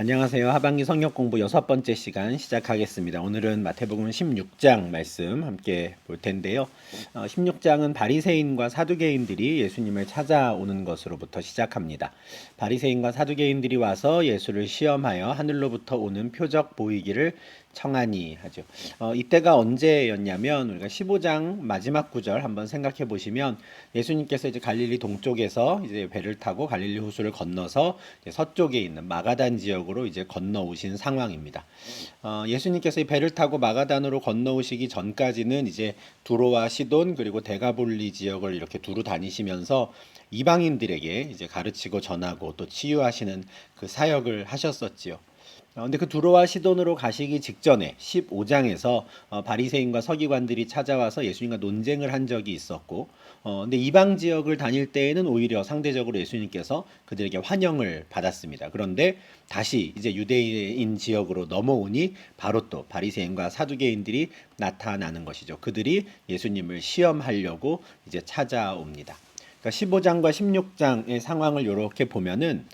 안녕하세요. 하반기 성역 공부 여섯 번째 시간 시작하겠습니다. 오늘은 마태복음 16장 말씀 함께 볼 텐데요. 어, 16장은 바리새인과 사두개인들이 예수님을 찾아오는 것으로부터 시작합니다. 바리새인과 사두개인들이 와서 예수를 시험하여 하늘로부터 오는 표적 보이기를 청하니 하죠. 어, 이때가 언제였냐면 우리가 15장 마지막 구절 한번 생각해 보시면 예수님께서 이제 갈릴리 동쪽에서 이제 배를 타고 갈릴리 호수를 건너서 서쪽에 있는 마가단 지역으로 이제 건너오신 상황입니다. 어, 예수님께서 이 배를 타고 마가단으로 건너오시기 전까지는 이제 두로와 시돈 그리고 데가볼리 지역을 이렇게 두루 다니시면서 이방인들에게 이제 가르치고 전하고 또 치유하시는 그 사역을 하셨었지요. 어, 근데 그 두로와 시돈으로 가시기 직전에 15장에서 어, 바리새인과 서기관들이 찾아와서 예수님과 논쟁을 한 적이 있었고, 어, 근데 이방 지역을 다닐 때에는 오히려 상대적으로 예수님께서 그들에게 환영을 받았습니다. 그런데 다시 이제 유대인 지역으로 넘어오니 바로 또 바리새인과 사두개인들이 나타나는 것이죠. 그들이 예수님을 시험하려고 이제 찾아옵니다. 그러니까 15장과 16장의 상황을 이렇게 보면은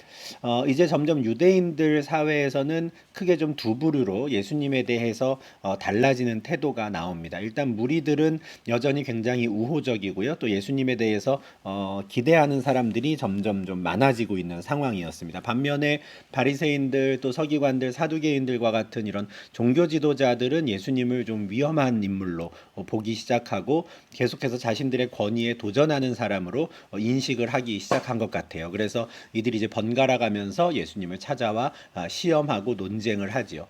어, 이제 점점 유대인들 사회에서는 크게 좀 두 부류로 예수님에 대해서 어, 달라지는 태도가 나옵니다. 일단 무리들은 여전히 굉장히 우호적이고요. 또 예수님에 대해서 어, 기대하는 사람들이 점점 좀 많아지고 있는 상황이었습니다. 반면에 바리새인들 또 서기관들 사두개인들과 같은 이런 종교 지도자들은 예수님을 좀 위험한 인물로 어, 보기 시작하고 계속해서 자신들의 권위에 도전하는 사람으로 어, 인식을 하기 시작한 것 같아요. 그래서 이들이 이제 번갈아 가면서 예수님을 찾아와 아, 시험하고 논쟁을 하지요.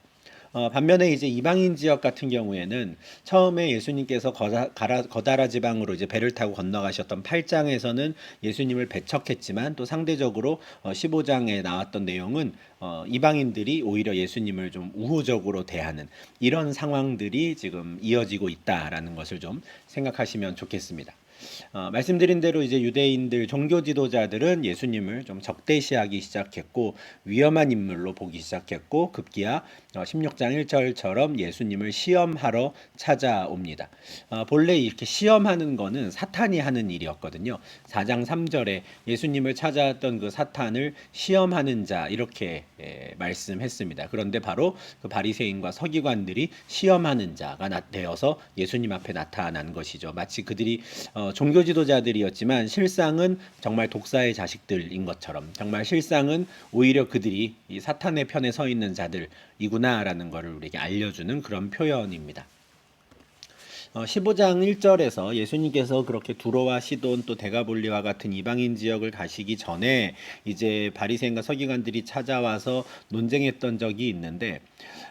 어, 반면에 이제 이방인 지역 같은 경우에는 처음에 예수님께서 거다라 지방으로 이제 배를 타고 건너가셨던 8장에서는 예수님을 배척했지만 또 상대적으로 어, 15장에 나왔던 내용은 어, 이방인들이 오히려 예수님을 좀 우호적으로 대하는 이런 상황들이 지금 이어지고 있다라는 것을 좀 생각하시면 좋겠습니다. 어, 말씀드린 대로 이제 유대인들 종교 지도자들은 예수님을 좀 적대시하기 시작했고 위험한 인물로 보기 시작했고 급기야 어, 16장 1절처럼 예수님을 시험하러 찾아옵니다. 어, 본래 이렇게 시험하는 거는 사탄이 하는 일이었거든요. 4장 3절에 예수님을 찾아왔던 그 사탄을 시험하는 자 이렇게 예, 말씀했습니다. 그런데 바로 그 바리새인과 서기관들이 시험하는 자가 나- 되어서 예수님 앞에 나타난 것이죠. 마치 그들이 어, 종교 지도자들이었지만 실상은 정말 독사의 자식들인 것처럼 정말 실상은 오히려 그들이 이 사탄의 편에 서 있는 자들이구나라는 것을 우리에게 알려주는 그런 표현입니다. 어, 15장 1절에서 예수님께서 그렇게 두로와 시돈 또 데가볼리와 같은 이방인 지역을 가시기 전에 이제 바리새인과 서기관들이 찾아와서 논쟁했던 적이 있는데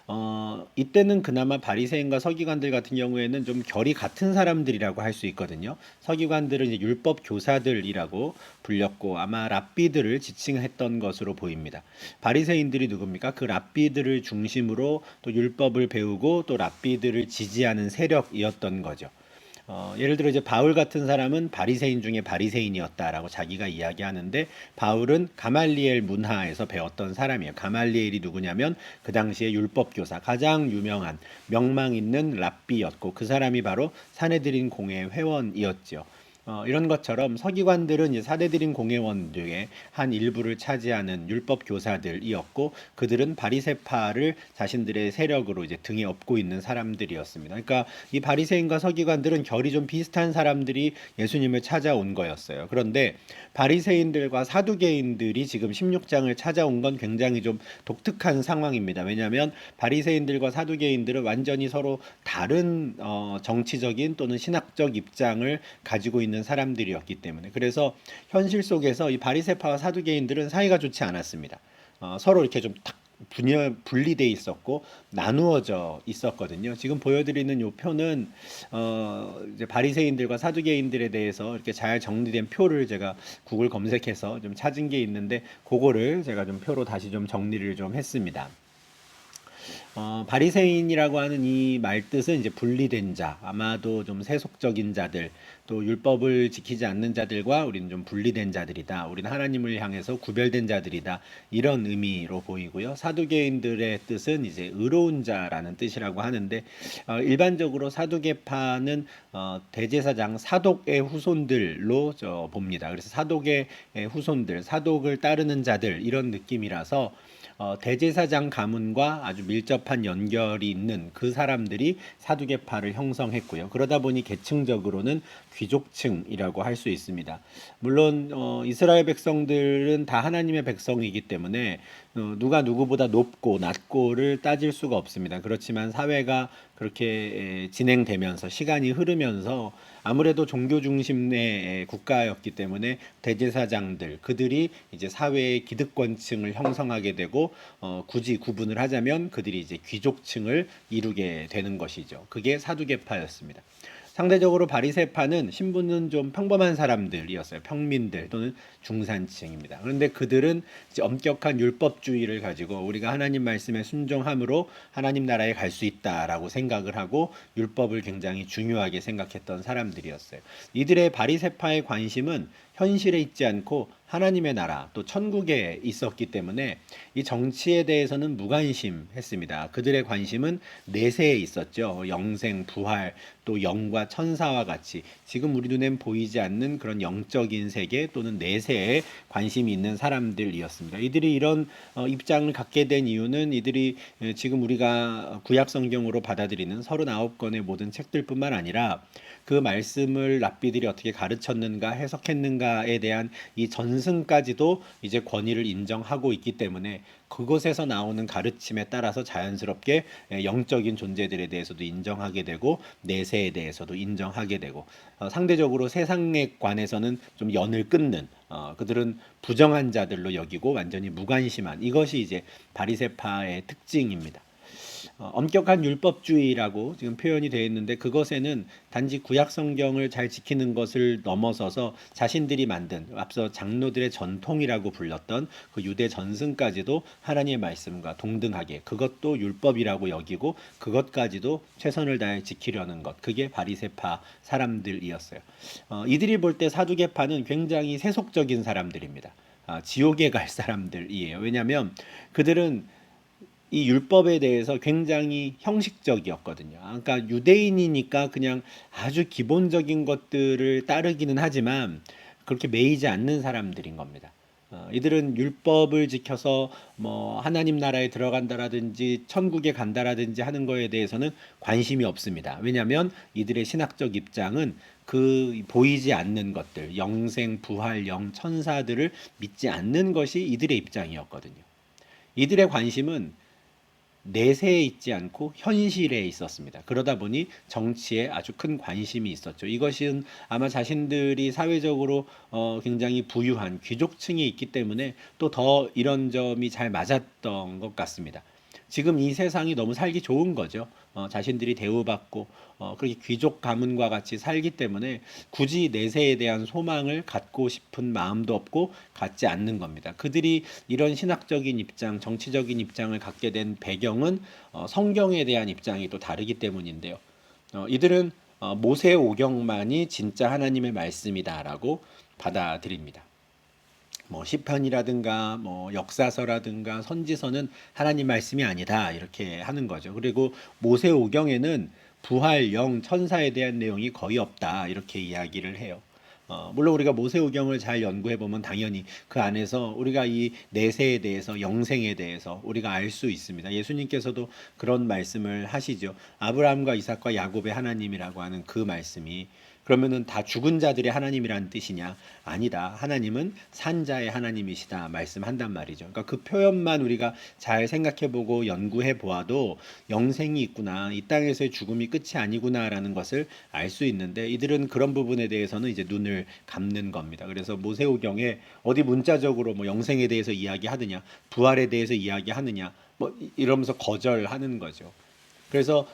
어, 이때는 그나마 바리새인과 서기관들 같은 경우에는 좀 결이 같은 사람들이라고 할 수 있거든요. 서기관들은 이제 율법 교사들이라고 불렸고 아마 랍비들을 지칭했던 것으로 보입니다. 바리새인들이 누굽니까? 그 랍비들을 중심으로 또 율법을 배우고 또 랍비들을 지지하는 세력이었던 거죠. 어, 예를 들어 이제 바울 같은 사람은 바리새인 중에 바리새인이었다라고 자기가 이야기하는데 바울은 가말리엘 문화에서 배웠던 사람이에요. 가말리엘이 누구냐면 그 당시에 율법 교사 가장 유명한 명망 있는 랍비였고 그 사람이 바로 사내들인 공회 회원이었지요. 어, 이런 것처럼 서기관들은 이제 사대들인 공회원 중에 한 일부를 차지하는 율법 교사들이었고 그들은 바리세파를 자신들의 세력으로 이제 등에 업고 있는 사람들이었습니다. 그러니까 이 바리새인과 서기관들은 결이 좀 비슷한 사람들이 예수님을 찾아온 거였어요. 그런데 바리새인들과 사두개인들이 지금 16장을 찾아온 건 굉장히 좀 독특한 상황입니다. 왜냐하면 바리새인들과 사두개인들은 완전히 서로 다른 어, 정치적인 또는 신학적 입장을 가지고 있는 사람들이었기 때문에 그래서 현실 속에서 이 바리새파와 사두개인들은 사이가 좋지 않았습니다. 어, 서로 이렇게 좀탁 분열 분리돼 있었고 나누어져 있었거든요. 지금 보여드리는 요 표는 어 이제 바리새인들과 사두개인들에 대해서 이렇게 잘 정리된 표를 제가 구글 검색해서 좀 찾은 게 있는데 그거를 제가 좀 표로 다시 좀 정리를 좀 했습니다. 어, 바리새인이라고 하는 이 말 뜻은 이제 분리된 자, 아마도 좀 세속적인 자들, 또 율법을 지키지 않는 자들과 우리는 좀 분리된 자들이다. 우리는 하나님을 향해서 구별된 자들이다. 이런 의미로 보이고요. 사두개인들의 뜻은 이제 의로운 자라는 뜻이라고 하는데 어, 일반적으로 사두개파는 어, 대제사장 사독의 후손들로 저 봅니다. 그래서 사독의 후손들, 사독을 따르는 자들 이런 느낌이라서 어, 대제사장 가문과 아주 밀접한 연결이 있는 그 사람들이 사두개파를 형성했고요. 그러다 보니 계층적으로는 귀족층이라고 할 수 있습니다. 물론 어, 이스라엘 백성들은 다 하나님의 백성이기 때문에 어, 누가 누구보다 높고 낮고를 따질 수가 없습니다. 그렇지만 사회가 그렇게 에, 진행되면서 시간이 흐르면서 아무래도 종교 중심의 국가였기 때문에 대제사장들 그들이 이제 사회의 기득권층을 형성하게 되고 어, 굳이 구분을 하자면 그들이 이제 귀족층을 이루게 되는 것이죠. 그게 사두개파였습니다. 상대적으로 바리새파는 신분은 좀 평범한 사람들이었어요. 평민들 또는 중산층입니다. 그런데 그들은 엄격한 율법주의를 가지고 우리가 하나님 말씀에 순종함으로 하나님 나라에 갈 수 있다라고 생각을 하고 율법을 굉장히 중요하게 생각했던 사람들이었어요. 이들의 바리새파의 관심은 현실에 있지 않고 하나님의 나라 또 천국에 있었기 때문에 이 정치에 대해서는 무관심했습니다. 그들의 관심은 내세에 있었죠. 영생, 부활, 또 영과 천사와 같이 지금 우리 눈엔 보이지 않는 그런 영적인 세계 또는 내세에 관심이 있는 사람들이었습니다. 이들이 이런 어, 입장을 갖게 된 이유는 이들이 에, 지금 우리가 구약 성경으로 받아들이는 39권의 모든 책들뿐만 아니라 그 말씀을 랍비들이 어떻게 가르쳤는가 해석했는가 에 대한 이 전승까지도 이제 권위를 인정하고 있기 때문에 그곳에서 나오는 가르침에 따라서 자연스럽게 영적인 존재들에 대해서도 인정하게 되고 내세에 대해서도 인정하게 되고 어, 상대적으로 세상에 관해서는 좀 연을 끊는 어, 그들은 부정한 자들로 여기고 완전히 무관심한 이것이 이제 바리세파의 특징입니다. 어, 엄격한 율법주의라고 지금 표현이 되어 있는데 그것에는 단지 구약 성경을 잘 지키는 것을 넘어서서 자신들이 만든 앞서 장로들의 전통이라고 불렀던 그 유대 전승까지도 하나님의 말씀과 동등하게 그것도 율법이라고 여기고 그것까지도 최선을 다해 지키려는 것 그게 바리세파 사람들이었어요. 어, 이들이 볼 때 사두개파는 굉장히 세속적인 사람들입니다. 아, 지옥에 갈 사람들이에요. 왜냐하면 그들은 이 율법에 대해서 굉장히 형식적이었거든요. 그러니까 유대인이니까 그냥 아주 기본적인 것들을 따르기는 하지만 그렇게 매이지 않는 사람들인 겁니다. 어, 이들은 율법을 지켜서 뭐 하나님 나라에 들어간다라든지 천국에 간다라든지 하는 거에 대해서는 관심이 없습니다. 왜냐하면 이들의 신학적 입장은 그 보이지 않는 것들, 영생, 부활, 영, 천사들을 믿지 않는 것이 이들의 입장이었거든요. 이들의 관심은 내세에 있지 않고 현실에 있었습니다. 그러다 보니 정치에 아주 큰 관심이 있었죠. 이것은 아마 자신들이 사회적으로 어, 굉장히 부유한 귀족층에 있기 때문에 또 더 이런 점이 잘 맞았던 것 같습니다. 지금 이 세상이 너무 살기 좋은 거죠. 어, 자신들이 대우받고 어, 그렇게 귀족 가문과 같이 살기 때문에 굳이 내세에 대한 소망을 갖고 싶은 마음도 없고 갖지 않는 겁니다. 그들이 이런 신학적인 입장, 정치적인 입장을 갖게 된 배경은 어, 성경에 대한 입장이 또 다르기 때문인데요. 어, 이들은 어, 모세 오경만이 진짜 하나님의 말씀이다라고 받아들입니다. 뭐 시편이라든가 뭐 역사서라든가 선지서는 하나님 말씀이 아니다 이렇게 하는 거죠. 그리고 모세 오경에는 부활 영 천사에 대한 내용이 거의 없다 이렇게 이야기를 해요. 어, 물론 우리가 모세오경을 잘 연구해 보면 당연히 그 안에서 우리가 이 내세에 대해서 영생에 대해서 우리가 알 수 있습니다. 예수님께서도 그런 말씀을 하시죠. 아브라함과 이삭과 야곱의 하나님이라고 하는 그 말씀이 그러면은 다 죽은 자들의 하나님이라는 뜻이냐? 아니다. 하나님은 산자의 하나님이시다 말씀한단 말이죠. 그러니까 그 표현만 우리가 잘 생각해 보고 연구해 보아도 영생이 있구나. 이 땅에서의 죽음이 끝이 아니구나라는 것을 알 수 있는데 이들은 그런 부분에 대해서는 이제 눈을 감는 겁니다. 그래서 모세오경에 어디 문자적으로 뭐 영생에 대해서 이야기하느냐, 부활에 대해서 이야기하느냐, 뭐 이러면서 거절하는 거죠. 그래서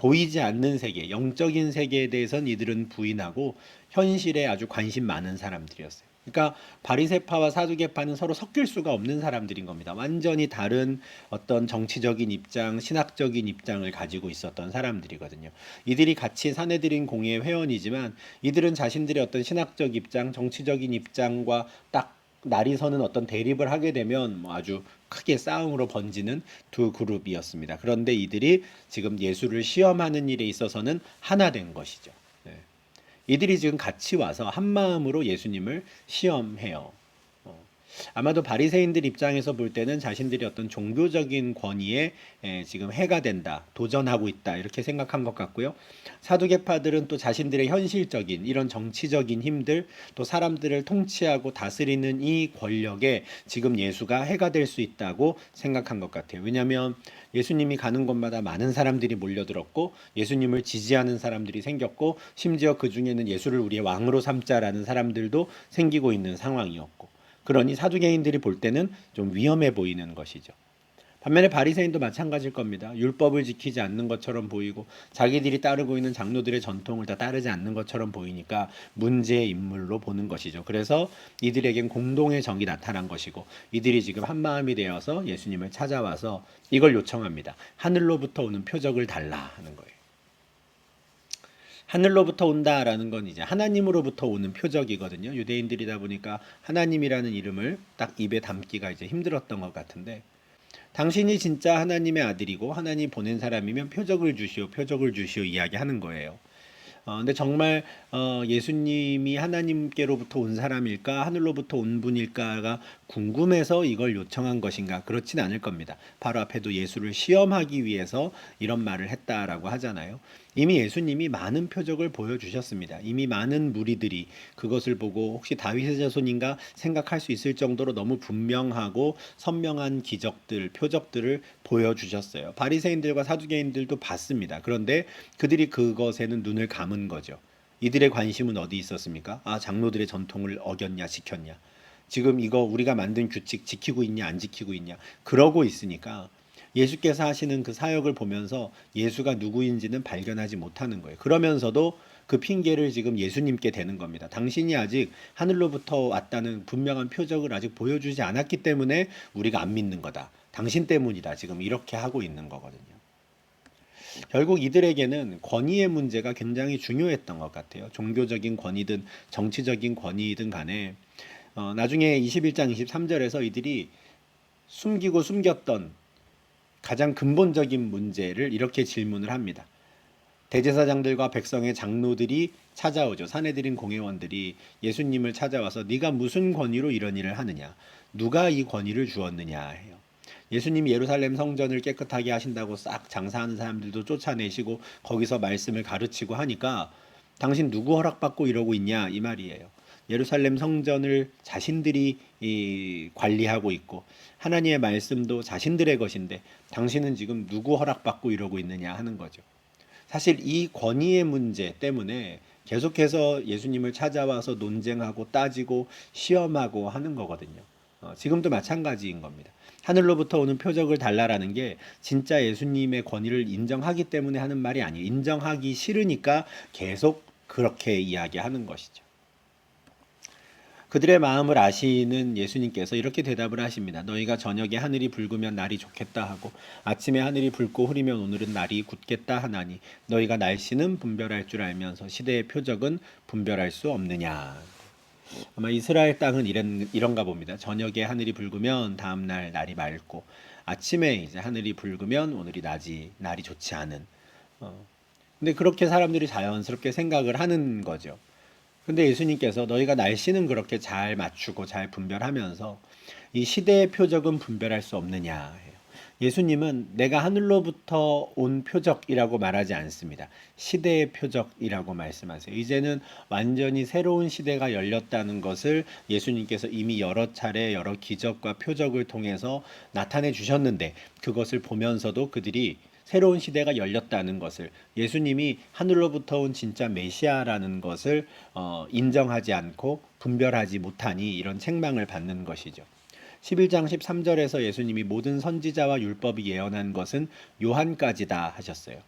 보이지 않는 세계, 영적인 세계에 대해서는 이들은 부인하고 현실에 아주 관심 많은 사람들이었어요. 그러니까 바리새파와 사두개파는 서로 섞일 수가 없는 사람들인 겁니다. 완전히 다른 어떤 정치적인 입장, 신학적인 입장을 가지고 있었던 사람들이거든요. 이들이 같이 사내들인 공의 회원이지만 이들은 자신들의 어떤 신학적 입장, 정치적인 입장과 딱 날이 서는 어떤 대립을 하게 되면 뭐 아주 크게 싸움으로 번지는 두 그룹이었습니다. 그런데 이들이 지금 예수를 시험하는 일에 있어서는 하나 된 것이죠. 네. 이들이 지금 같이 와서 한 마음으로 예수님을 시험해요. 어, 아마도 바리새인들 입장에서 볼 때는 자신들이 어떤 종교적인 권위에 에, 지금 해가 된다, 도전하고 있다 이렇게 생각한 것 같고요. 사두개파들은 또 자신들의 현실적인 이런 정치적인 힘들, 또 사람들을 통치하고 다스리는 이 권력에 지금 예수가 해가 될 수 있다고 생각한 것 같아요. 왜냐하면 예수님이 가는 곳마다 많은 사람들이 몰려들었고 예수님을 지지하는 사람들이 생겼고 심지어 그 중에는 예수를 우리의 왕으로 삼자라는 사람들도 생기고 있는 상황이었고 그러니 사두개인들이 볼 때는 좀 위험해 보이는 것이죠. 반면에 바리새인도 마찬가지일 겁니다. 율법을 지키지 않는 것처럼 보이고 자기들이 따르고 있는 장로들의 전통을 다 따르지 않는 것처럼 보이니까 문제의 인물로 보는 것이죠. 그래서 이들에겐 공동의 정이 나타난 것이고 이들이 지금 한 마음이 되어서 예수님을 찾아와서 이걸 요청합니다. 하늘로부터 오는 표적을 달라 하는 거예요. 하늘로부터 온다라는 건 이제 하나님으로부터 오는 표적이거든요. 유대인들이다 보니까 하나님이라는 이름을 딱 입에 담기가 이제 힘들었던 것 같은데 당신이 진짜 하나님의 아들이고 하나님 보낸 사람이면 표적을 주시오, 표적을 주시오 이야기하는 거예요. 어, 근데 정말 어, 예수님이 하나님께로부터 온 사람일까 하늘로부터 온 분일까가 궁금해서 이걸 요청한 것인가 그렇진 않을 겁니다. 바로 앞에도 예수를 시험하기 위해서 이런 말을 했다라고 하잖아요. 이미 예수님이 많은 표적을 보여주셨습니다. 이미 많은 무리들이 그것을 보고 혹시 다윗의 자손인가 생각할 수 있을 정도로 너무 분명하고 선명한 기적들, 표적들을 보여주셨어요. 바리새인들과 사두개인들도 봤습니다. 그런데 그들이 그것에는 눈을 감은 거죠. 이들의 관심은 어디 있었습니까? 아, 장로들의 전통을 어겼냐, 지켰냐. 지금 이거 우리가 만든 규칙 지키고 있냐, 안 지키고 있냐. 그러고 있으니까 예수께서 하시는 그 사역을 보면서 예수가 누구인지는 발견하지 못하는 거예요. 그러면서도 그 핑계를 지금 예수님께 대는 겁니다. 당신이 아직 하늘로부터 왔다는 분명한 표적을 아직 보여주지 않았기 때문에 우리가 안 믿는 거다. 당신 때문이다. 지금 이렇게 하고 있는 거거든요. 결국 이들에게는 권위의 문제가 굉장히 중요했던 것 같아요. 종교적인 권위든 정치적인 권위든 간에 어, 나중에 21장 23절에서 이들이 숨기고 숨겼던 가장 근본적인 문제를 이렇게 질문을 합니다. 대제사장들과 백성의 장로들이 찾아오죠. 사내들인 공회원들이 예수님을 찾아와서 네가 무슨 권위로 이런 일을 하느냐? 누가 이 권위를 주었느냐 해요. 예수님이 예루살렘 성전을 깨끗하게 하신다고 싹 장사하는 사람들도 쫓아내시고 거기서 말씀을 가르치고 하니까 당신 누구 허락받고 이러고 있냐 이 말이에요. 예루살렘 성전을 자신들이 이 관리하고 있고 하나님의 말씀도 자신들의 것인데 당신은 지금 누구 허락받고 이러고 있느냐 하는 거죠. 사실 이 권위의 문제 때문에 계속해서 예수님을 찾아와서 논쟁하고 따지고 시험하고 하는 거거든요. 어, 지금도 마찬가지인 겁니다. 하늘로부터 오는 표적을 달라라는 게 진짜 예수님의 권위를 인정하기 때문에 하는 말이 아니에요. 인정하기 싫으니까 계속 그렇게 이야기하는 것이죠. 그들의 마음을 아시는 예수님께서 이렇게 대답을 하십니다. 너희가 저녁에 하늘이 붉으면 날이 좋겠다 하고 아침에 하늘이 붉고 흐리면 오늘은 날이 굳겠다 하나니 너희가 날씨는 분별할 줄 알면서 시대의 표적은 분별할 수 없느냐. 아마 이스라엘 땅은 이런, 이런가 봅니다. 저녁에 하늘이 붉으면 다음 날 날이 맑고 아침에 이제 하늘이 붉으면 오늘이 낮이 날이 좋지 않은. 어. 근데 그렇게 사람들이 자연스럽게 생각을 하는 거죠. 근데 예수님께서 너희가 날씨는 그렇게 잘 맞추고 잘 분별하면서 이 시대의 표적은 분별할 수 없느냐. 예수님은 내가 하늘로부터 온 표적이라고 말하지 않습니다. 시대의 표적이라고 말씀하세요. 이제는 완전히 새로운 시대가 열렸다는 것을 예수님께서 이미 여러 차례 여러 기적과 표적을 통해서 나타내 주셨는데 그것을 보면서도 그들이 새로운 시대가 열렸다는 것을 예수님이 하늘로부터 온 진짜 메시아라는 것을 어, 인정하지 않고 분별하지 못하니 이런 책망을 받는 것이죠. 11장 13절에서 예수님이 모든 선지자와 율법이 예언한 것은 요한까지다 하셨어요.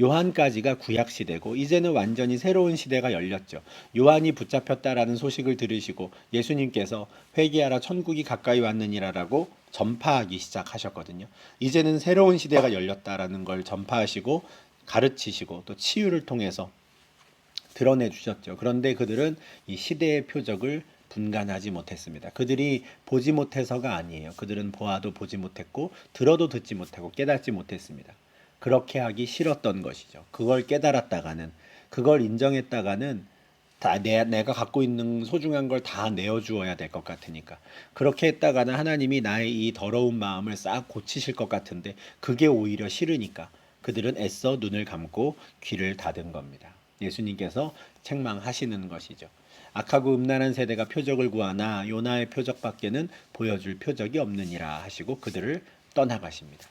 요한까지가 구약 시대고 이제는 완전히 새로운 시대가 열렸죠. 요한이 붙잡혔다라는 소식을 들으시고 예수님께서 회개하라 천국이 가까이 왔느니라라고 전파하기 시작하셨거든요. 이제는 새로운 시대가 열렸다라는 걸 전파하시고 가르치시고 또 치유를 통해서 드러내 주셨죠. 그런데 그들은 이 시대의 표적을 분간하지 못했습니다. 그들이 보지 못해서가 아니에요. 그들은 보아도 보지 못했고 들어도 듣지 못하고 깨닫지 못했습니다. 그렇게 하기 싫었던 것이죠. 그걸 깨달았다가는 그걸 인정했다가는 다 내, 내가 갖고 있는 소중한 걸 다 내어주어야 될 것 같으니까 그렇게 했다가는 하나님이 나의 이 더러운 마음을 싹 고치실 것 같은데 그게 오히려 싫으니까 그들은 애써 눈을 감고 귀를 닫은 겁니다. 예수님께서 책망하시는 것이죠. 악하고 음란한 세대가 표적을 구하나 요나의 표적밖에는 보여줄 표적이 없느니라 하시고 그들을 떠나가십니다.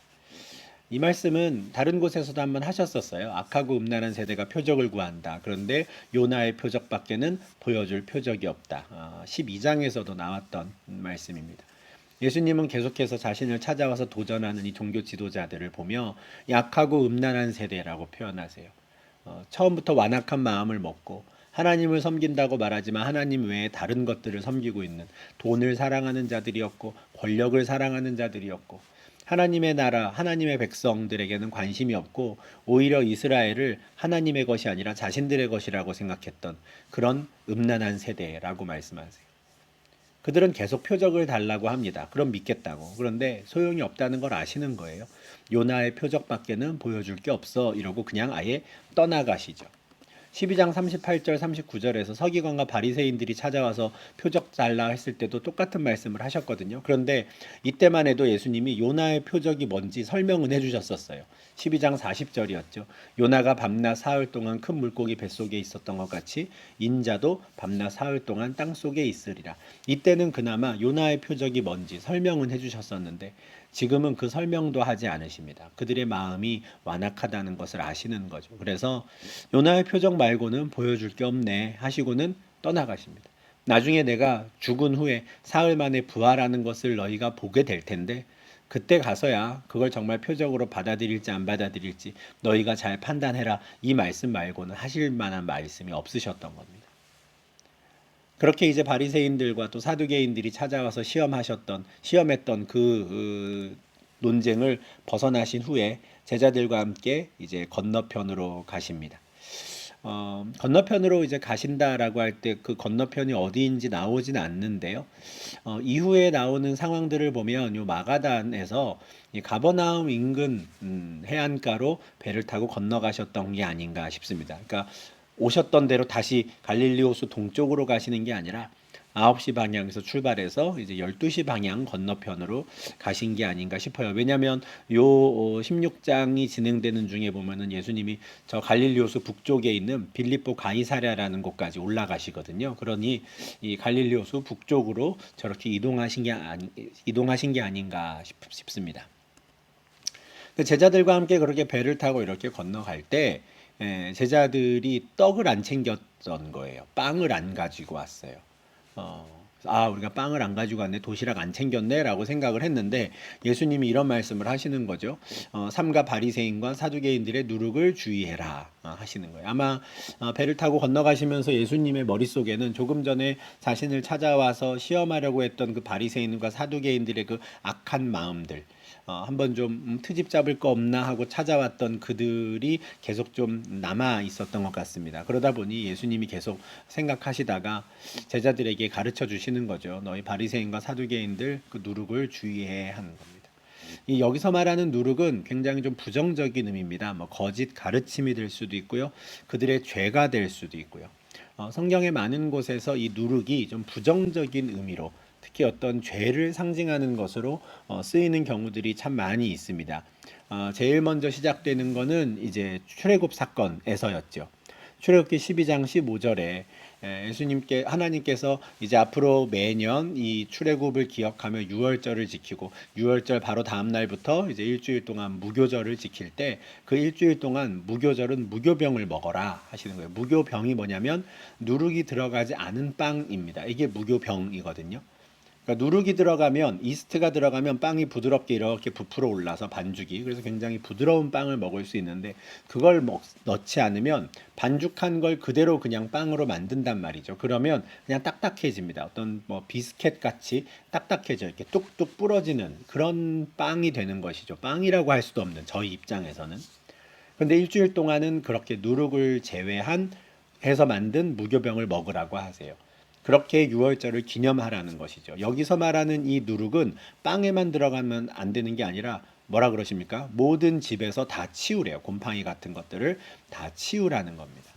이 말씀은 다른 곳에서도 한번 하셨었어요. 악하고 음란한 세대가 표적을 구한다. 그런데 요나의 표적밖에는 보여줄 표적이 없다. 어, 12장에서도 나왔던 말씀입니다. 예수님은 계속해서 자신을 찾아와서 도전하는 이 종교 지도자들을 보며 약하고 음란한 세대라고 표현하세요. 어, 처음부터 완악한 마음을 먹고 하나님을 섬긴다고 말하지만 하나님 외에 다른 것들을 섬기고 있는 돈을 사랑하는 자들이었고 권력을 사랑하는 자들이었고 하나님의 나라, 하나님의 백성들에게는 관심이 없고 오히려 이스라엘을 하나님의 것이 아니라 자신들의 것이라고 생각했던 그런 음란한 세대라고 말씀하세요. 그들은 계속 표적을 달라고 합니다. 그럼 믿겠다고. 그런데 소용이 없다는 걸 아시는 거예요. 요나의 표적밖에는 보여줄 게 없어 이러고 그냥 아예 떠나가시죠. 12장 38절 39절에서 서기관과 바리새인들이 찾아와서 표적 달라 했을 때도 똑같은 말씀을 하셨거든요. 그런데 이때만 해도 예수님이 요나의 표적이 뭔지 설명은 해 주셨었어요. 12장 40절이었죠. 요나가 밤낮 사흘 동안 큰 물고기 뱃속에 있었던 것 같이 인자도 밤낮 사흘 동안 땅 속에 있으리라. 이때는 그나마 요나의 표적이 뭔지 설명은 해 주셨었는데 지금은 그 설명도 하지 않으십니다. 그들의 마음이 완악하다는 것을 아시는 거죠. 그래서 요나의 표적 말고는 보여줄 게 없네 하시고는 떠나가십니다. 나중에 내가 죽은 후에 사흘 만에 부활하는 것을 너희가 보게 될 텐데 그때 가서야 그걸 정말 표적으로 받아들일지 안 받아들일지 너희가 잘 판단해라 이 말씀 말고는 하실 만한 말씀이 없으셨던 겁니다. 그렇게 이제 바리새인들과 또 사두개인들이 찾아와서 시험하셨던 시험했던 그, 그 논쟁을 벗어나신 후에 제자들과 함께 이제 건너편으로 가십니다. 어, 건너편으로 이제 가신다라고 할 때 그 건너편이 어디인지 나오진 않는데요. 어, 이후에 나오는 상황들을 보면 요 마가단에서 이 가버나움 인근 음, 해안가로 배를 타고 건너가셨던 게 아닌가 싶습니다. 그러니까 오셨던 대로 다시 갈릴리 호수 동쪽으로 가시는 게 아니라 9시 방향에서 출발해서 이제 12시 방향 건너편으로 가신 게 아닌가 싶어요. 왜냐하면 요 16장이 진행되는 중에 보면은 예수님이 저 갈릴리 호수 북쪽에 있는 빌립보 가이사랴라는 곳까지 올라가시거든요. 그러니 이 갈릴리 호수 북쪽으로 저렇게 이동하신 게 아니, 이동하신 게 아닌가 싶, 싶습니다. 그 제자들과 함께 그렇게 배를 타고 이렇게 건너갈 때 예, 제자들이 떡을 안 챙겼던 거예요. 빵을 안 가지고 왔어요. 어, 아, 우리가 빵을 안 가지고 왔네, 도시락 안 챙겼네라고 생각을 했는데 예수님이 이런 말씀을 하시는 거죠. 어, 삼가 바리새인과 사두개인들의 누룩을 주의해라 어, 하시는 거예요. 아마 어, 배를 타고 건너가시면서 예수님의 머릿속에는 조금 전에 자신을 찾아와서 시험하려고 했던 그 바리새인과 사두개인들의 그 악한 마음들 어, 한번 좀 음, 트집 잡을 거 없나 하고 찾아왔던 그들이 계속 좀 남아 있었던 것 같습니다. 그러다 보니 예수님이 계속 생각하시다가 제자들에게 가르쳐 주시는 거죠. 너희 바리새인과 사두개인들 그 누룩을 주의해 하는 겁니다. 이 여기서 말하는 누룩은 굉장히 좀 부정적인 의미입니다. 뭐 거짓 가르침이 될 수도 있고요. 그들의 죄가 될 수도 있고요. 어, 성경의 많은 곳에서 이 누룩이 좀 부정적인 의미로 특히 어떤 죄를 상징하는 것으로 어, 쓰이는 경우들이 참 많이 있습니다. 어, 제일 먼저 시작되는 것은 이제 출애굽 사건에서였죠. 출애굽기 12장 15절에 예수님께 하나님께서 이제 앞으로 매년 이 출애굽을 기억하며 유월절을 지키고 유월절 바로 다음 날부터 이제 일주일 동안 무교절을 지킬 때 그 일주일 동안 무교절은 무교병을 먹어라 하시는 거예요. 무교병이 뭐냐면 누룩이 들어가지 않은 빵입니다. 이게 무교병이거든요. 그러니까 누룩이 들어가면 이스트가 들어가면 빵이 부드럽게 이렇게 부풀어 올라서 반죽이 그래서 굉장히 부드러운 빵을 먹을 수 있는데 그걸 먹, 넣지 않으면 반죽한 걸 그대로 그냥 빵으로 만든단 말이죠. 그러면 그냥 딱딱해집니다. 어떤 뭐 비스켓 같이 딱딱해져 이렇게 뚝뚝 부러지는 그런 빵이 되는 것이죠. 빵이라고 할 수도 없는 저희 입장에서는. 근데 일주일 동안은 그렇게 누룩을 제외한 해서 만든 무교병을 먹으라고 하세요. 그렇게 유월절을 기념하라는 것이죠. 여기서 말하는 이 누룩은 빵에만 들어가면 안 되는 게 아니라 뭐라 그러십니까? 모든 집에서 다 치우래요. 곰팡이 같은 것들을 다 치우라는 겁니다.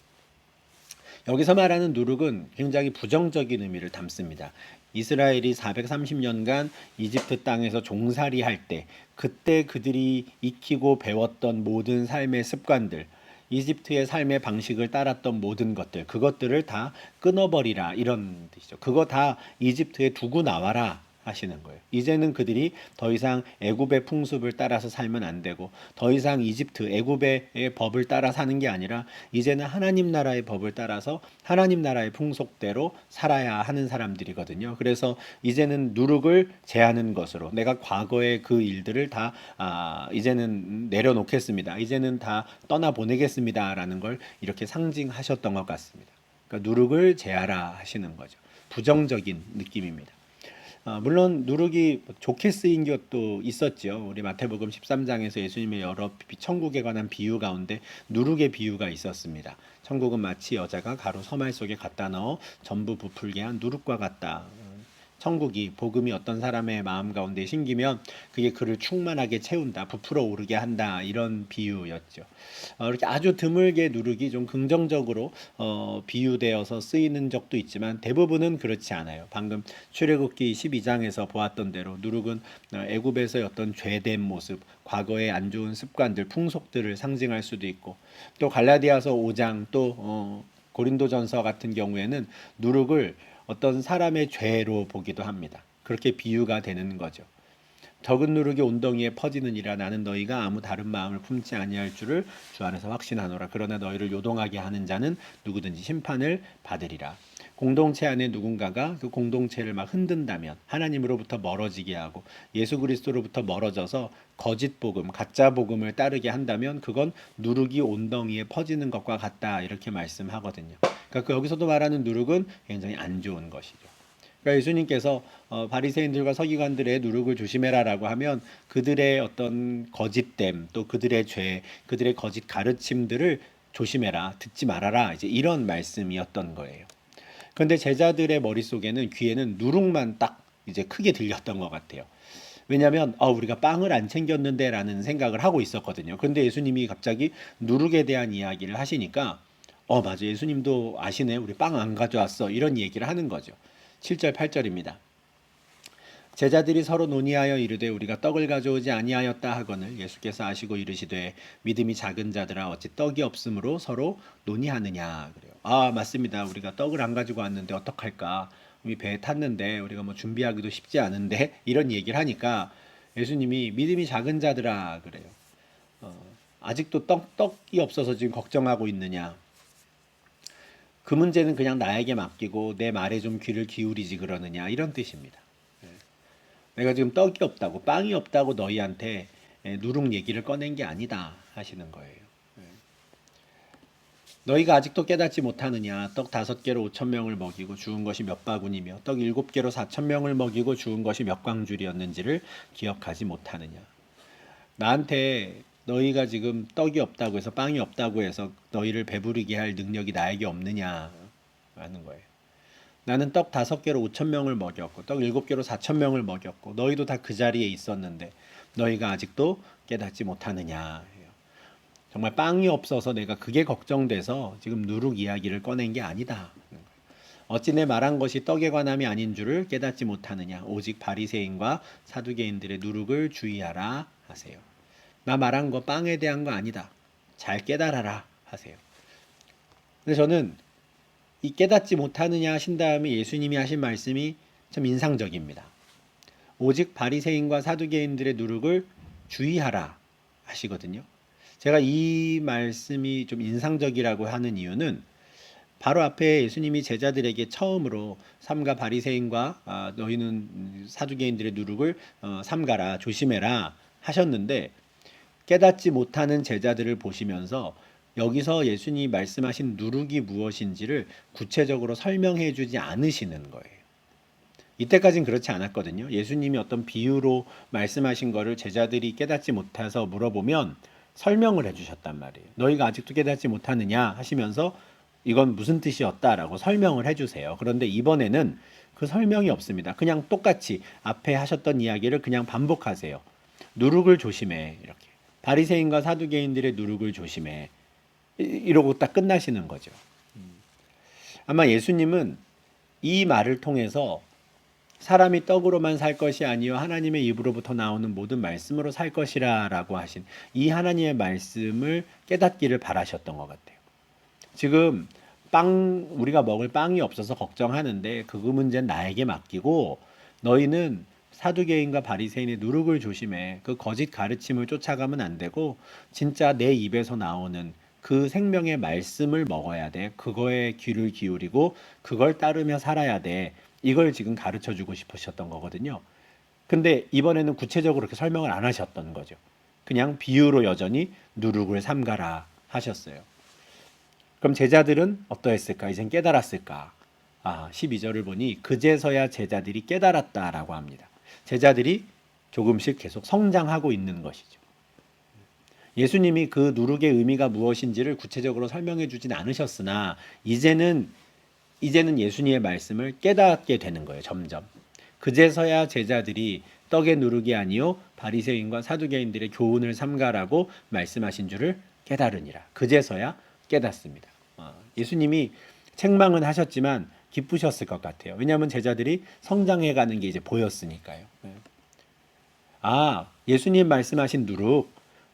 여기서 말하는 누룩은 굉장히 부정적인 의미를 담습니다. 이스라엘이 430년간 이집트 땅에서 종살이 할 때 그때 그들이 익히고 배웠던 모든 삶의 습관들 이집트의 삶의 방식을 따랐던 모든 것들 그것들을 다 끊어버리라 이런 뜻이죠. 그거 다 이집트에 두고 나와라 하시는 거예요. 이제는 그들이 더 이상 애굽의 풍습을 따라서 살면 안 되고 더 이상 이집트 애굽의 법을 따라 사는 게 아니라 이제는 하나님 나라의 법을 따라서 하나님 나라의 풍속대로 살아야 하는 사람들이거든요. 그래서 이제는 누룩을 제하는 것으로 내가 과거의 그 일들을 다 아, 이제는 내려놓겠습니다. 이제는 다 떠나 보내겠습니다라는 걸 이렇게 상징하셨던 것 같습니다. 그러니까 누룩을 제하라 하시는 거죠. 부정적인 느낌입니다. 아, 물론 누룩이 좋게 쓰인 것도 있었죠. 우리 마태복음 13장에서 예수님의 여러 비- 천국에 관한 비유 가운데 누룩의 비유가 있었습니다. 천국은 마치 여자가 가루 서말 속에 갖다 넣어 전부 부풀게 한 누룩과 같다. 천국이 복음이 어떤 사람의 마음 가운데 심기면 그게 그를 충만하게 채운다, 부풀어 오르게 한다 이런 비유였죠. 어, 이렇게 아주 드물게 누룩이 좀 긍정적으로 어, 비유되어서 쓰이는 적도 있지만 대부분은 그렇지 않아요. 방금 출애굽기 12장에서 보았던 대로 누룩은 어, 애굽에서의 어떤 죄된 모습, 과거의 안 좋은 습관들, 풍속들을 상징할 수도 있고 또 갈라디아서 5장 또 어, 고린도전서 같은 경우에는 누룩을 어떤 사람의 죄로 보기도 합니다. 그렇게 비유가 되는 거죠. 적은 누룩이 온덩이에 퍼지느니라 나는 너희가 아무 다른 마음을 품지 아니할 줄을 주 안에서 확신하노라 그러나 너희를 요동하게 하는 자는 누구든지 심판을 받으리라 공동체 안에 누군가가 그 공동체를 막 흔든다면 하나님으로부터 멀어지게 하고 예수 그리스도로부터 멀어져서 거짓 복음, 가짜 복음을 따르게 한다면 그건 누룩이 온덩이에 퍼지는 것과 같다 이렇게 말씀하거든요. 그러니까 그 여기서도 말하는 누룩은 굉장히 안 좋은 것이죠. 그러니까 예수님께서 어, 바리새인들과 서기관들의 누룩을 조심해라라고 하면 그들의 어떤 거짓됨 또 그들의 죄, 그들의 거짓 가르침들을 조심해라, 듣지 말아라 이제 이런 말씀이었던 거예요. 그런데 제자들의 머릿속에는 귀에는 누룩만 딱 이제 크게 들렸던 것 같아요. 왜냐하면 아, 우리가 빵을 안 챙겼는데라는 생각을 하고 있었거든요. 그런데 예수님이 갑자기 누룩에 대한 이야기를 하시니까 어 맞아 예수님도 아시네 우리 빵 안 가져왔어 이런 얘기를 하는 거죠. 7절 8절입니다. 제자들이 서로 논의하여 이르되 우리가 떡을 가져오지 아니하였다 하거늘 예수께서 아시고 이르시되 믿음이 작은 자들아 어찌 떡이 없으므로 서로 논의하느냐 그래요. 아 맞습니다. 우리가 떡을 안 가지고 왔는데 어떡할까? 우리 배에 탔는데 우리가 뭐 준비하기도 쉽지 않은데 이런 얘기를 하니까 예수님이 믿음이 작은 자들아 그래요. 어, 아직도 떡 떡이 없어서 지금 걱정하고 있느냐? 그 문제는 그냥 나에게 맡기고 내 말에 좀 귀를 기울이지 그러느냐 이런 뜻입니다. 예. 내가 지금 떡이 없다고 빵이 없다고 너희한테 예, 누룩 얘기를 꺼낸 게 아니다 하시는 거예요. 예. 너희가 아직도 깨닫지 못하느냐 떡 다섯 개로 오천 명을 먹이고 죽은 것이 몇 바구니며 떡 일곱 개로 사천 명을 먹이고 죽은 것이 몇 광줄이었는지를 기억하지 못하느냐 나한테 너희가 지금 떡이 없다고 해서 빵이 없다고 해서 너희를 배부르게 할 능력이 나에게 없느냐 하는 거예요. 나는 떡 다섯 개로 오천 명을 먹였고 떡 일곱 개로 사천 명을 먹였고 너희도 다 그 자리에 있었는데 너희가 아직도 깨닫지 못하느냐. 정말 빵이 없어서 내가 그게 걱정돼서 지금 누룩 이야기를 꺼낸 게 아니다. 어찌 내 말한 것이 떡에 관함이 아닌 줄을 깨닫지 못하느냐 오직 바리새인과 사두개인들의 누룩을 주의하라 하세요. 나 말한 거 빵에 대한 거 아니다. 잘 깨달아라 하세요. 근데 저는 이 깨닫지 못하느냐 하신 다음에 예수님이 하신 말씀이 참 인상적입니다. 오직 바리새인과 사두개인들의 누룩을 주의하라 하시거든요. 제가 이 말씀이 좀 인상적이라고 하는 이유는 바로 앞에 예수님이 제자들에게 처음으로 삼가 바리새인과 아, 너희는 사두개인들의 누룩을 어, 삼가라 조심해라 하셨는데 깨닫지 못하는 제자들을 보시면서 여기서 예수님이 말씀하신 누룩이 무엇인지를 구체적으로 설명해 주지 않으시는 거예요. 이때까지는 그렇지 않았거든요. 예수님이 어떤 비유로 말씀하신 거를 제자들이 깨닫지 못해서 물어보면 설명을 해 주셨단 말이에요. 너희가 아직도 깨닫지 못하느냐 하시면서 이건 무슨 뜻이었다라고 설명을 해 주세요. 그런데 이번에는 그 설명이 없습니다. 그냥 똑같이 앞에 하셨던 이야기를 그냥 반복하세요. 누룩을 조심해 이렇게 바리새인과 사두개인들의 누룩을 조심해 이- 이러고 딱 끝나시는 거죠. 음. 아마 예수님은 이 말을 통해서 사람이 떡으로만 살 것이 아니요 하나님의 입으로부터 나오는 모든 말씀으로 살 것이라라고 하신 이 하나님의 말씀을 깨닫기를 바라셨던 것 같아요. 지금 빵 우리가 먹을 빵이 없어서 걱정하는데 그 문제는 나에게 맡기고 너희는 사두개인과 바리새인의 누룩을 조심해 그 거짓 가르침을 쫓아가면 안 되고 진짜 내 입에서 나오는 그 생명의 말씀을 먹어야 돼 그거에 귀를 기울이고 그걸 따르며 살아야 돼 이걸 지금 가르쳐 주고 싶으셨던 거거든요. 근데 이번에는 구체적으로 그렇게 설명을 안 하셨던 거죠. 그냥 비유로 여전히 누룩을 삼가라 하셨어요. 그럼 제자들은 어떠했을까? 이젠 깨달았을까? 아, 12절을 보니 그제서야 제자들이 깨달았다라고 합니다. 제자들이 조금씩 계속 성장하고 있는 것이죠. 예수님이 그 누룩의 의미가 무엇인지를 구체적으로 설명해 주진 않으셨으나 이제는 이제는 예수님의 말씀을 깨닫게 되는 거예요. 점점. 그제서야 제자들이 떡의 누룩이 아니요 바리새인과 사두개인들의 교훈을 삼가라고 말씀하신 줄을 깨달으니라. 그제서야 깨닫습니다. 어, 예수님이 책망은 하셨지만 기쁘셨을 것 같아요. 왜냐하면 제자들이 성장해 가는 게 이제 보였으니까요. 네. 아, 예수님 말씀하신 누룩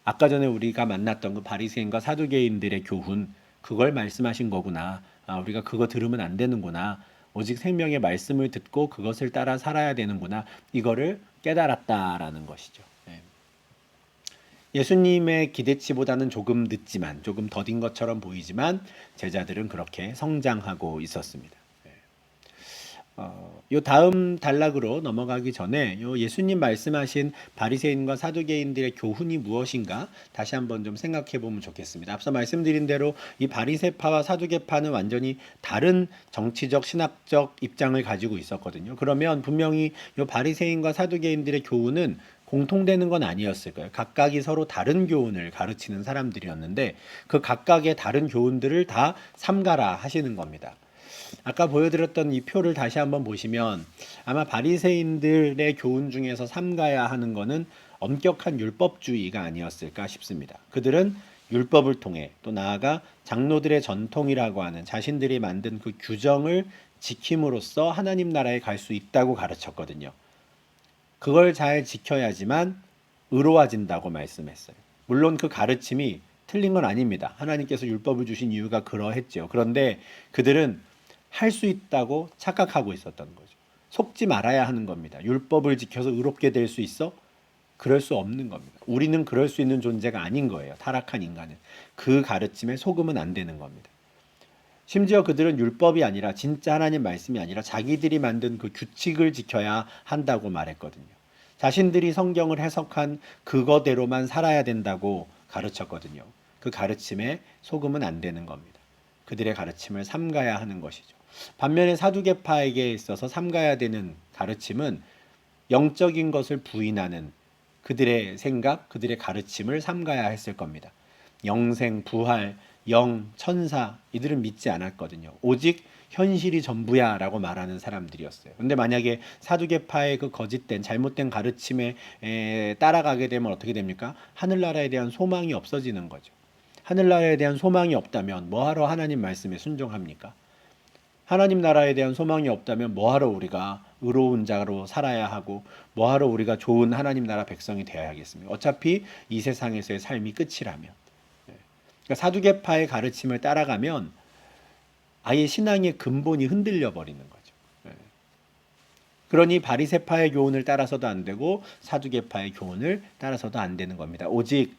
아까 전에 우리가 만났던 그 바리새인과 사두개인들의 교훈 그걸 말씀하신 거구나. 아, 우리가 그거 들으면 안 되는구나. 오직 생명의 말씀을 듣고 그것을 따라 살아야 되는구나. 이거를 깨달았다라는 것이죠. 네. 예수님의 기대치보다는 조금 늦지만 조금 더딘 것처럼 보이지만 제자들은 그렇게 성장하고 있었습니다. 네. 어, 요 다음 단락으로 넘어가기 전에 요 예수님 말씀하신 바리새인과 사두개인들의 교훈이 무엇인가 다시 한번 좀 생각해 보면 좋겠습니다. 앞서 말씀드린 대로 이 바리새파와 사두개파는 완전히 다른 정치적 신학적 입장을 가지고 있었거든요. 그러면 분명히 요 바리새인과 사두개인들의 교훈은 공통되는 건 아니었을 거예요. 각각이 서로 다른 교훈을 가르치는 사람들이었는데 그 각각의 다른 교훈들을 다 삼가라 하시는 겁니다. 아까 보여드렸던 이 표를 다시 한번 보시면 아마 바리새인들의 교훈 중에서 삼가야 하는 거는 엄격한 율법주의가 아니었을까 싶습니다. 그들은 율법을 통해 또 나아가 장로들의 전통이라고 하는 자신들이 만든 그 규정을 지킴으로써 하나님 나라에 갈 수 있다고 가르쳤거든요. 그걸 잘 지켜야지만 의로워진다고 말씀했어요. 물론 그 가르침이 틀린 건 아닙니다. 하나님께서 율법을 주신 이유가 그러했죠. 그런데 그들은 할 수 있다고 착각하고 있었던 거죠. 속지 말아야 하는 겁니다. 율법을 지켜서 의롭게 될 수 있어? 그럴 수 없는 겁니다. 우리는 그럴 수 있는 존재가 아닌 거예요. 타락한 인간은. 그 가르침에 속으면 안 되는 겁니다. 심지어 그들은 율법이 아니라 진짜 하나님 말씀이 아니라 자기들이 만든 그 규칙을 지켜야 한다고 말했거든요. 자신들이 성경을 해석한 그거대로만 살아야 된다고 가르쳤거든요. 그 가르침에 속으면 안 되는 겁니다. 그들의 가르침을 삼가야 하는 것이죠. 반면에 사두개파에게 있어서 삼가야 되는 가르침은 영적인 것을 부인하는 그들의 생각, 그들의 가르침을 삼가야 했을 겁니다. 영생, 부활, 영, 천사 이들은 믿지 않았거든요. 오직 현실이 전부야라고 말하는 사람들이었어요. 근데 만약에 사두개파의 그 거짓된 잘못된 가르침에 에, 따라가게 되면 어떻게 됩니까? 하늘나라에 대한 소망이 없어지는 거죠. 하늘나라에 대한 소망이 없다면 뭐하러 하나님 말씀에 순종합니까? 하나님 나라에 대한 소망이 없다면 뭐하러 우리가 의로운 자로 살아야 하고 뭐하러 우리가 좋은 하나님 나라 백성이 되어야 하겠습니까? 어차피 이 세상에서의 삶이 끝이라면 네. 그러니까 사두개파의 가르침을 따라가면 아예 신앙의 근본이 흔들려 버리는 거죠. 네. 그러니 바리새파의 교훈을 따라서도 안 되고 사두개파의 교훈을 따라서도 안 되는 겁니다. 오직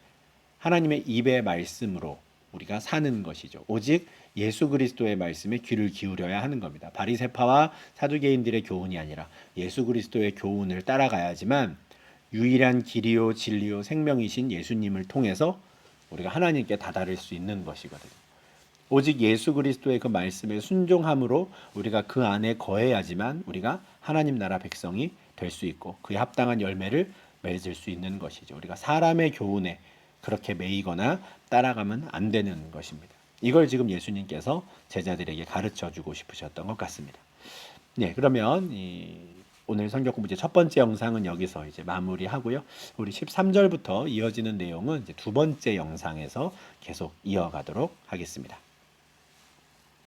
하나님의 입의 말씀으로 우리가 사는 것이죠. 오직 예수 그리스도의 말씀에 귀를 기울여야 하는 겁니다. 바리새파와 사두개인들의 교훈이 아니라 예수 그리스도의 교훈을 따라가야지만 유일한 길이요 진리요 생명이신 예수님을 통해서 우리가 하나님께 다다를 수 있는 것이거든요. 오직 예수 그리스도의 그 말씀에 순종함으로 우리가 그 안에 거해야지만 우리가 하나님 나라 백성이 될 수 있고 그에 합당한 열매를 맺을 수 있는 것이죠. 우리가 사람의 교훈에 그렇게 매이거나 따라가면 안 되는 것입니다. 이걸 지금 예수님께서 제자들에게 가르쳐 주고 싶으셨던 것 같습니다. 네, 그러면 이 오늘 성경 공부 첫 번째 영상은 여기서 이제 마무리하고요. 우리 13절부터 이어지는 내용은 두 번째 영상에서 계속 이어가도록 하겠습니다.